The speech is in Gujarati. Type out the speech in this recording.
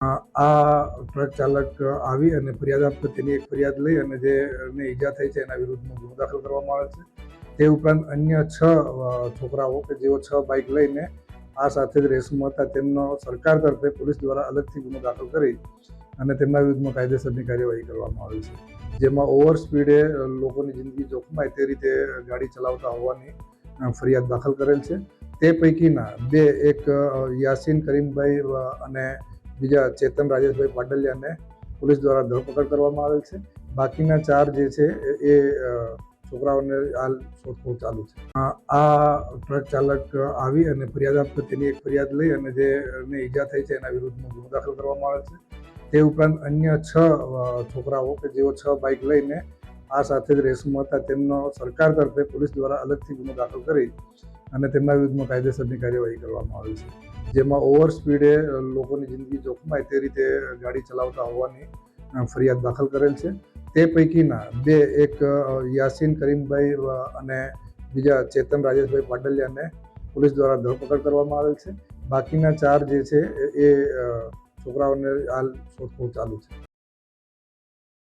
આ ટ્રક ચાલક આવી અને ફરિયાદ આપતા, તેની એક ફરિયાદ લઈ અને જેને ઈજા થઈ છે એના વિરુદ્ધમાં ગુનો દાખલ કરવામાં આવે છે. તે ઉપરાંત અન્ય છ છોકરાઓ કે જેઓ છ બાઇક લઈને આ સાથે જ રેસમાં હતા, તેમનો સરકાર તરફે પોલીસ દ્વારા અલગથી ગુનો દાખલ કરી અને તેમના વિરુદ્ધમાં કાયદેસરની કાર્યવાહી કરવામાં આવી છે. જેમાં ઓવર સ્પીડે લોકોની જિંદગી જોખમાય તે રીતે ગાડી ચલાવતા હોવાની ફરિયાદ દાખલ કરેલ છે. તે પૈકીના બે, એક યાસીન કરીમભાઈ અને બીજા ચેતન રાજેશભાઈ પાટલિયાને પોલીસ દ્વારા ધરપકડ કરવામાં આવેલ છે. બાકીના ચાર જે છે એ- છોકરાઓને હાલ શોધખોળ ચાલુ છે. આ ટ્રક ચાલક આવી અને ફરિયાદ આપતા તેની એક ફરિયાદ લઈ અને જે ઈજા થઈ છે એના વિરુદ્ધમાં ગુનો દાખલ કરવામાં આવે છે. તે ઉપરાંત અન્ય છ છોકરાઓ કે જેઓ છ બાઇક લઈને આ સાથે જ રેસમાં હતા તેમનો સરકાર તરફે પોલીસ દ્વારા અલગથી ગુનો દાખલ કરી અને તેમના વિરુદ્ધમાં કાયદેસરની કાર્યવાહી કરવામાં આવી છે. જેમાં ઓવર સ્પીડે લોકોની જિંદગી જોખમાય તે રીતે ગાડી ચલાવતા હોવાની ફરિયાદ દાખલ કરેલ છે. તે પૈકીના બે, એક યાસીન કરીમભાઈ અને બીજા ચેતન રાજેશભાઈ પાટલિયાને પોલીસ દ્વારા ધરપકડ કરવામાં આવેલ છે. બાકીના ચાર જે છે એ છોકરાઓને હાલ શોધખોળ ચાલુ છે.